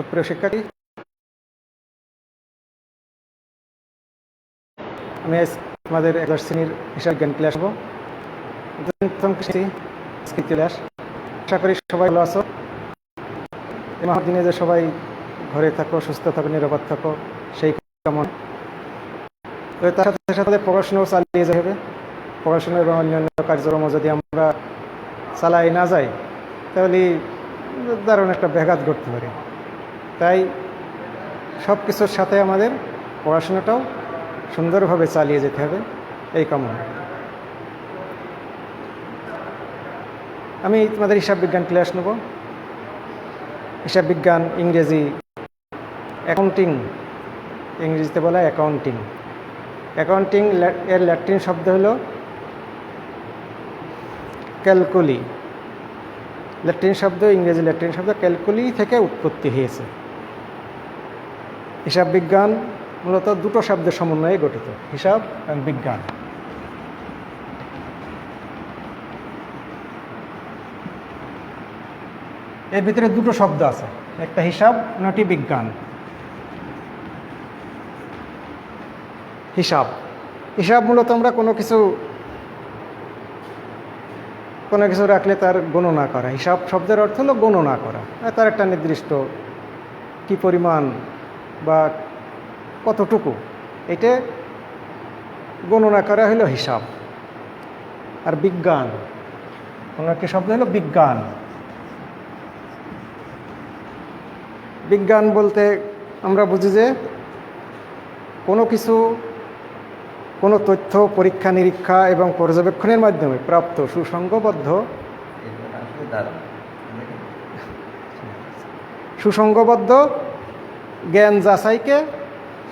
সুপ্রিয় শিক্ষার্থী, আমি আজ আমাদের এগারো শ্রেণির হিসাব জ্ঞান ক্লাস হব প্রথম ক্লাস। আশা করি সবাই ভালো এই মহার দিনে যে সবাই ঘরে থাকো, সুস্থ থাকো, নিরাপদ থাকো, সেই কেমন। তার সাথে সাথে পড়াশোনাও চালিয়ে যেতে হবে। পড়াশোনা এবং অন্যান্য কার্যক্রম যদি আমরা চালাই না যাই, তাহলে দারুণ একটা ব্যাঘাত ঘটতে পারে। তাই সব কিছুর সাথে আমাদের পড়াশোনাটাও সুন্দরভাবে চালিয়ে যেতে হবে, এই কামনা। আমি তোমাদের হিসাব বিজ্ঞান ক্লাস নেব। হিসাব বিজ্ঞান, ইংরেজি অ্যাকাউন্টিং ইংরেজিতে বলা অ্যাকাউন্টিং অ্যাকাউন্টিং এর ল্যাটিন শব্দ হলো ক্যালকুলি ল্যাটিন শব্দ, ইংরেজি ল্যাটিন শব্দ ক্যালকুলি থেকে উৎপত্তি হয়েছে। হিসাব বিজ্ঞান মূলত দুটো শব্দের সমন্বয়ে গঠিত, হিসাব এবং বিজ্ঞান। এর ভিতরে দুটো শব্দ আছে, একটা হিসাব নটি বিজ্ঞান। হিসাব। হিসাব মূলত আমরা কোনো কিছু কোনো কিছু রাখলে তার গণনা করা। হিসাব শব্দের অর্থ হলো গণনা করা। তার একটা নির্দিষ্ট কি পরিমাণ বা কতটুকু এটা গণনা করা হলো হিসাব আর বিজ্ঞান। কোনো একটি শব্দ হলো বিজ্ঞান। বিজ্ঞান বলতে আমরা বুঝি যে কোনো কিছু কোনো তথ্য পরীক্ষা নিরীক্ষা এবং পর্যবেক্ষণের মাধ্যমে প্রাপ্ত সুসংগবদ্ধ সুসংগবদ্ধ জ্ঞান যাচাইকে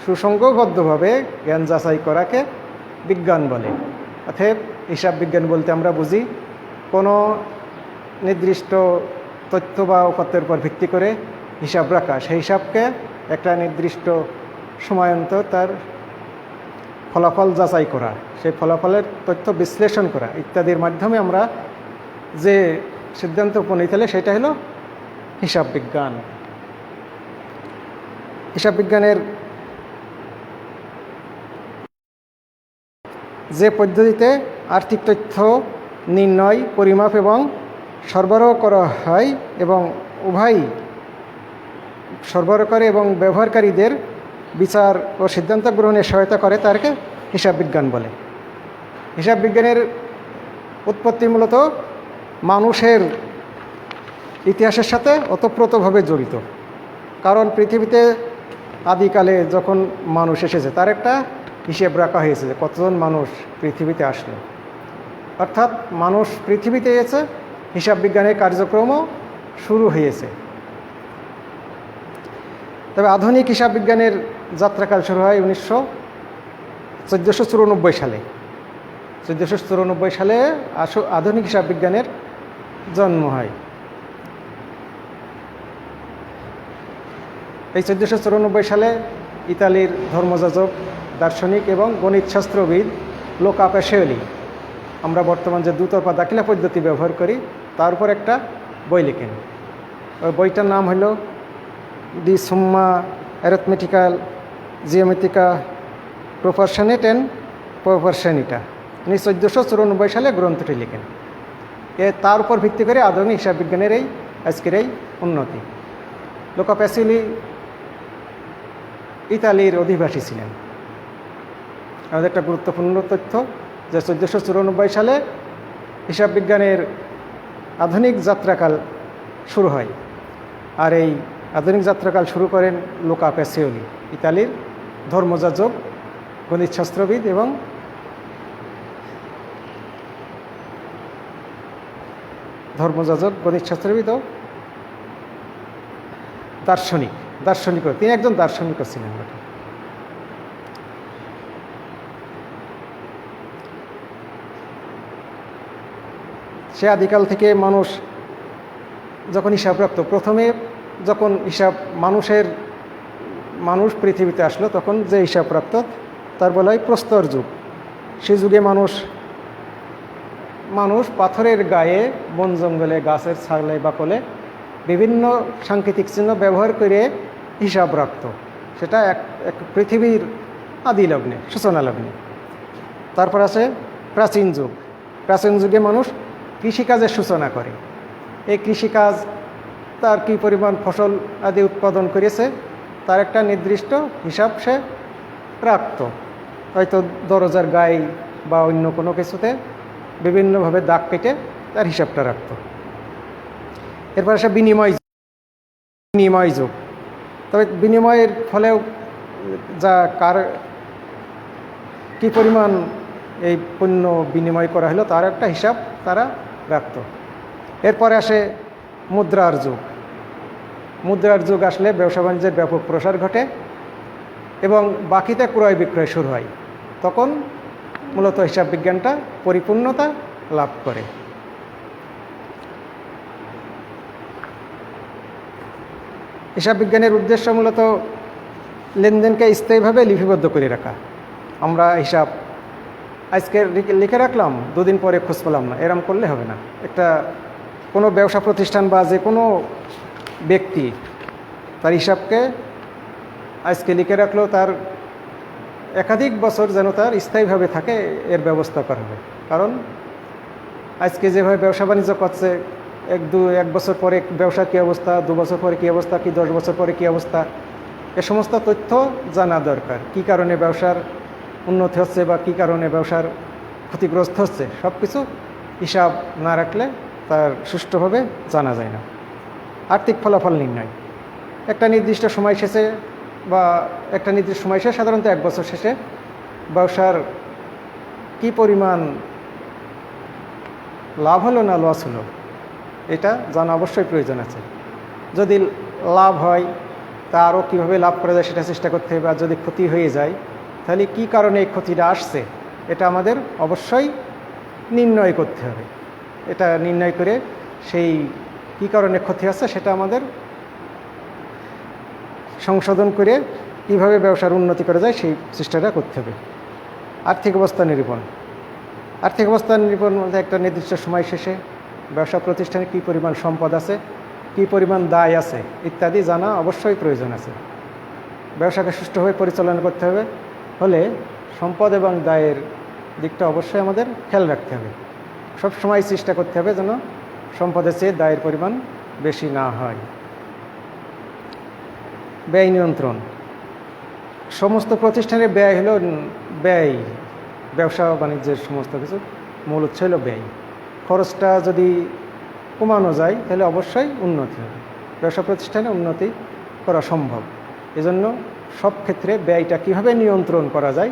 সুসংগবদ্ধভাবে জ্ঞান যাচাই করাকে বিজ্ঞান বলে। অর্থাৎ হিসাব বিজ্ঞান বলতে আমরা বুঝি, কোনো নির্দিষ্ট তথ্য বা উপাত্তের উপর ভিত্তি করে হিসাব রাখা। সেই হিসাবকে একটা নির্দিষ্ট সময়ন্তর তার ফলাফল যাচাই করা, সেই ফলাফলের তথ্য বিশ্লেষণ করা ইত্যাদির মাধ্যমে আমরা যে সিদ্ধান্ত উপনীত হলে সেটা হলো হিসাব বিজ্ঞান। হিসাব বিজ্ঞানের যে পদ্ধতিতে আর্থিক তথ্য নির্ণয়, পরিমাপ এবং সরবরাহ করা হয় এবং উভয়ই সরবরাহ করে এবং ব্যবহারকারীদের বিচার ও সিদ্ধান্ত গ্রহণে সহায়তা করে তারকে হিসাব বিজ্ঞান বলে। হিসাব বিজ্ঞানের উৎপত্তি মূলত মানুষের ইতিহাসের সাথে ওতপ্রোতভাবে জড়িত। কারণ পৃথিবীতে আদিকালে যখন মানুষ এসেছে, তার একটা হিসেব রাখা হয়েছে যে কতজন মানুষ পৃথিবীতে আসলো। অর্থাৎ মানুষ পৃথিবীতে এসে হিসাব বিজ্ঞানের কার্যক্রমও শুরু হয়েছে। তবে আধুনিক হিসাব বিজ্ঞানের যাত্রাকাল শুরু হয় উনিশশো চোদ্দোশো চুরানব্বই সালে। চোদ্দোশো চুরানব্বই সালে আধুনিক হিসাব বিজ্ঞানের জন্ম হয়। এই চোদ্দোশো চুরানব্বই সালে ইতালির ধর্মযাজক, দার্শনিক এবং গণিতশাস্ত্রবিদ লোকা পেশেলি আমরা বর্তমান যে দুতরফা দাখিলা পদ্ধতি ব্যবহার করি, তার উপর একটা বই লিখেন। ওই বইটার নাম হলো দি সুম্মা অ্যারথমেটিক্যাল জিওমেটিকা প্রপারশনেট অ্যান্ড প্রপারশনিটা। উনি চোদ্দোশো চুরানব্বই সালে গ্রন্থটি লিখেন। এ তার উপর ভিত্তি করে আধুনিক হিসাব বিজ্ঞানের এই আজকের এই উন্নতি। লোকা প্যাসিলি ইতালির অধিবাসী ছিলেন। আমাদের একটা গুরুত্বপূর্ণ তথ্য যে চোদ্দোশো চুরানব্বই সালে হিসাব বিজ্ঞানের আধুনিক যাত্রাকাল শুরু হয় আর এই আধুনিক যাত্রাকাল শুরু করেন লোকা প্যাসিওলি ইতালির ধর্মযাজক গণিতশাস্ত্রবিদ এবং ধর্মযাজক গণিতশাস্ত্রবিদ ও দার্শনিক। দার্শনিকও তিনি একজন দার্শনিকও ছিলেন। সে আদিকাল থেকে মানুষ যখন হিসাব রাখত, প্রথমে যখন হিসাব মানুষের, মানুষ পৃথিবীতে আসলো, তখন যে হিসাব প্রাপ্ত তার বলা হয় প্রস্তর যুগ সে যুগে মানুষ মানুষ পাথরের গায়ে, বন জঙ্গলে, গাছের ছাগলে, বাকলে বিভিন্ন সাংকেতিক চিহ্ন ব্যবহার করে হিসাব রাখত। সেটা এক এক পৃথিবীর আদি লগ্নে, সূচনা লগ্নে। তারপর আছে প্রাচীন যুগ। প্রাচীন যুগে মানুষ কৃষিকাজের সূচনা করে। এই কৃষিকাজ তার কী পরিমাণ ফসল আদি উৎপাদন করেছে, তার একটা নির্দিষ্ট হিসাব সে রাখত। হয়তো দরজার গায়ে বা অন্য কোনো কিছুতে বিভিন্নভাবে দাগ কেটে তার হিসাবটা রাখত। এরপর আসে বিনিময়। বিনিময় যুগ। তবে বিনিময়ের ফলেও যা কার, কী পরিমাণ এই পণ্য বিনিময় করা হলো তার একটা হিসাব তারা রাখত এরপরে আসে মুদ্রার যুগ। মুদ্রার যুগ আসলে ব্যবসা বাণিজ্যের ব্যাপক প্রসার ঘটে এবং বাকিতে ক্রয় বিক্রয় শুরু হয়। তখন মূলত হিসাব বিজ্ঞানটা পরিপূর্ণতা লাভ করে। হিসাব বিজ্ঞানের উদ্দেশ্য মূলত লেনদেনকে স্থায়ীভাবে লিপিবদ্ধ করে রাখা। আমরা হিসাব আজকে লিখে- রাখলাম, দুদিন পরে খোঁজ পেলাম না। এরম করলে হবে না। একটা কোনো ব্যবসা প্রতিষ্ঠান বা যে কোনো ব্যক্তি তার হিসাবকে আজকে লিখে রাখলেও তার একাধিক বছর যেন তার স্থায়ীভাবে থাকে, এর ব্যবস্থা করা হবে। কারণ আজকে যেভাবে ব্যবসা বাণিজ্য করছে এক দু, এক বছর পরে ব্যবসার কী অবস্থা, দু বছর পরে কী অবস্থা, কি দশ বছর পরে কী অবস্থা, এ সমস্ত তথ্য জানা দরকার। কি কারণে ব্যবসার উন্নতি হচ্ছে বা কি কারণে ব্যবসার ক্ষতিগ্রস্ত হচ্ছে সব কিছু হিসাব না রাখলে তার সুষ্ঠুভাবে জানা যায় না। আর্থিক ফলাফল নির্ণয়। একটা নির্দিষ্ট সময় শেষে বা একটা নির্দিষ্ট সময় শেষে, সাধারণত এক বছর শেষে ব্যবসার কি পরিমাণ লাভ হলো না লস হলো এটা জানা অবশ্যই প্রয়োজন আছে। যদি লাভ হয়, তা আরও কীভাবে লাভ করা যায় সেটা চেষ্টা করতে হবে। আর যদি ক্ষতি হয়ে যায়, তাহলে কি কারণে এই ক্ষতিটা আসছে? এটা আমাদের অবশ্যই নির্ণয় করতে হবে। এটা নির্ণয় করে সেই কি কারণে ক্ষতি আসছে সেটা আমাদের সংশোধন করে কীভাবে ব্যবসার উন্নতি করা যায় সেই চেষ্টাটা করতে হবে। আর্থিক অবস্থা নিরূপণ। আর্থিক অবস্থা নিরূপণ একটা নির্দিষ্ট সময় শেষে ব্যবসা প্রতিষ্ঠানে কী পরিমাণ সম্পদ আছে, কী পরিমাণ দায় আছে ইত্যাদি জানা অবশ্যই প্রয়োজন আছে। ব্যবসাকে সুষ্ঠুভাবে পরিচালনা করতে হবে, হলে সম্পদ এবং দায়ের দিকটা অবশ্যই আমাদের খেয়াল রাখতে হবে। সব সময় চেষ্টা করতে হবে যেন সম্পদের চেয়ে দায়ের পরিমাণ বেশি না হয়। ব্যয় নিয়ন্ত্রণ। সমস্ত প্রতিষ্ঠানের ব্যয় হলো ব্যয়, ব্যবসা বাণিজ্যের সমস্ত কিছু, মূল উৎস হলো ব্যয়। খরচটা যদি কমানো যায়, তাহলে অবশ্যই উন্নতি হবে। ব্যবসা প্রতিষ্ঠানে উন্নতি করা সম্ভব। এজন্য সব ক্ষেত্রে ব্যয়টা কীভাবে নিয়ন্ত্রণ করা যায়,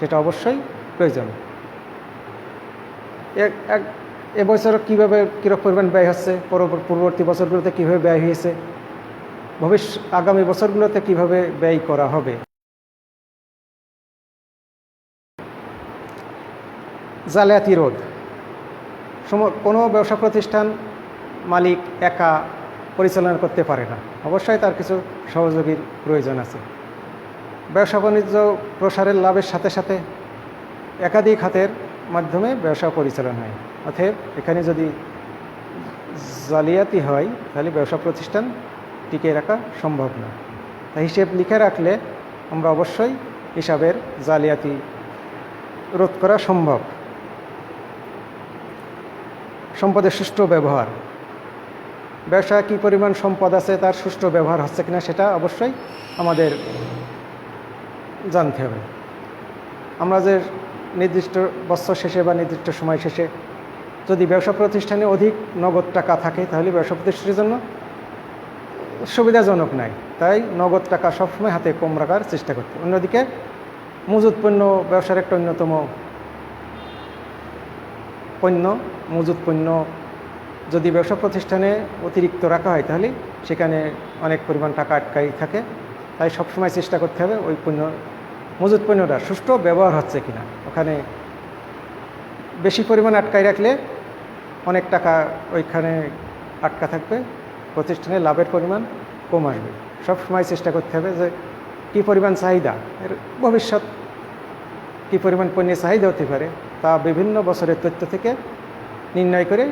সেটা অবশ্যই প্রয়োজন। এক- এবছর কীভাবে কীরকম পরিমাণ ব্যয় হচ্ছে পূর্ববর্তী বছরগুলোতে কীভাবে ব্যয় হয়েছে ভবিষ্যৎ আগামী বছরগুলোতে কীভাবে ব্যয় করা হবে? জালিয়াতি রোধ। কোনো ব্যবসা প্রতিষ্ঠান মালিক একা পরিচালনা করতে পারে না। অবশ্যই তার কিছু সহযোগীর প্রয়োজন আছে। ব্যবসা বাণিজ্য প্রসারের লাভের সাথে সাথে একাধিক হাতের মাধ্যমে ব্যবসা পরিচালনা হয়। অতএব এখানে যদি জালিয়াতি হয়, তাহলে ব্যবসা প্রতিষ্ঠান টিকে রাখা সম্ভব না। তাই হিসেব লিখে রাখলে আমরা অবশ্যই হিসাবের জালিয়াতি রোধ করা সম্ভব। সম্পদের সুষ্ঠু ব্যবহার। ব্যবসায় কী পরিমাণ সম্পদ আছে, তার সুষ্ঠু ব্যবহার হচ্ছে কিনা সেটা অবশ্যই আমাদের জানতে হবে। আমরা যে নির্দিষ্ট বছর শেষে বা নির্দিষ্ট সময় শেষে যদি ব্যবসা প্রতিষ্ঠানে অধিক নগদ টাকা থাকে, তাহলে ব্যবসা প্রতিষ্ঠানের জন্য সুবিধাজনক নাই। তাই নগদ টাকা সবসময় হাতে কম রাখার চেষ্টা করতে অন্যদিকে, মজুত পণ্য ব্যবসার একটা অন্যতম পণ্য মজুত পণ্য যদি ব্যবসা প্রতিষ্ঠানে অতিরিক্ত রাখা হয়, তাহলে সেখানে অনেক পরিমাণ টাকা আটকাই থাকে। তাই সবসময় চেষ্টা করতে হবে ওই পণ্য, মজুত পণ্যটা সুষ্ঠু ব্যবহার হচ্ছে কিনা। ওখানে বেশি পরিমাণ আটকাই রাখলে অনেক টাকা ওইখানে আটকা থাকবে, প্রতিষ্ঠানে লাভের পরিমাণ কম আসবে। সব সময় চেষ্টা করতে হবে যে কী পরিমাণ চাহিদা, এর ভবিষ্যৎ কী পরিমাণ পণ্যের চাহিদা হতে পারে, তা বিভিন্ন বছরের তথ্য থেকে নির্ণয় করে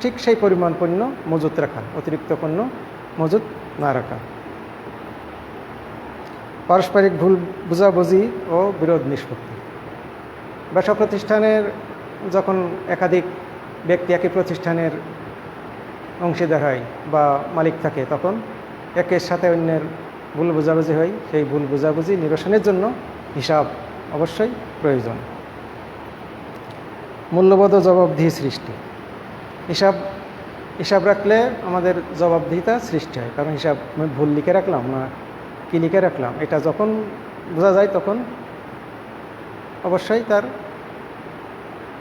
ঠিক সেই পরিমাণ পণ্য মজুত রাখা, অতিরিক্ত পণ্য মজুত না রাখা। পারস্পরিক ভুল বোঝাবুঝি ও বিরোধ নিষ্পত্তি। ব্যবসা প্রতিষ্ঠানের যখন একাধিক ব্যক্তি একই প্রতিষ্ঠানের অংশীদার হয় বা মালিক থাকে, তখন একের সাথে অন্যের ভুল বোঝাবুঝি হয়। সেই ভুল বোঝাবুঝি নিরসনের জন্য হিসাব অবশ্যই প্রয়োজন। মূল্যবোধ জবাবদিহি সৃষ্টি। হিসাব হিসাব রাখলে আমাদের জবাবদিহিতা সৃষ্টি হয়। কারণ হিসাব আমি ভুল লিখে রাখলাম না কী লিখে রাখলাম, এটা যখন বোঝা যায় তখন অবশ্যই তার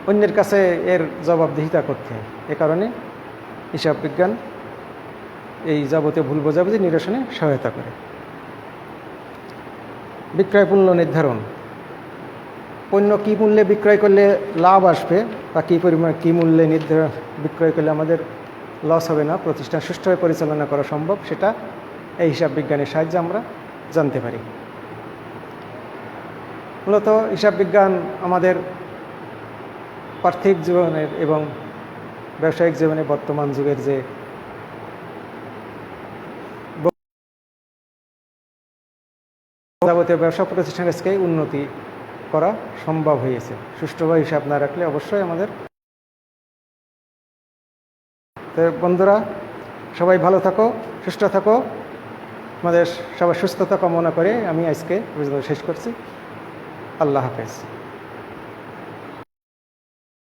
অন্যের কাছে এর জবাবদিহিতা করতে হয়। এ কারণে হিসাব বিজ্ঞান এই যাবতীয় ভুল বোঝাবুঝি নিরসনে সহায়তা করে। বিক্রয় মূল্য নির্ধারণ পণ্য কী মূল্যে বিক্রয় করলে লাভ আসবে বা কী পরিমাণ, কী মূল্যে নির্ধারণ বিক্রয় করলে আমাদের লস হবে না প্রতিষ্ঠান সুষ্ঠুভাবে পরিচালনা করা সম্ভব, সেটা এই হিসাব বিজ্ঞানের সাহায্যে আমরা জানতে পারি। মূলত হিসাব বিজ্ঞান আমাদের পার্থিব জীবনের এবং ব্যবসায়িক জীবনে বর্তমান যুগের যে যাবতীয় ব্যবসা প্রতিষ্ঠানের উন্নতি করা সম্ভব হয়েছে। সুষ্ঠুভাবে হিসাব না রাখলে অবশ্যই আমাদের তো বন্ধুরা, সবাই ভালো থাকো, সুস্থ থাকো। আমাদের সবার সুস্থতা কামনা করে আমি আজকে শেষ করছি। আল্লাহ হাফেজ।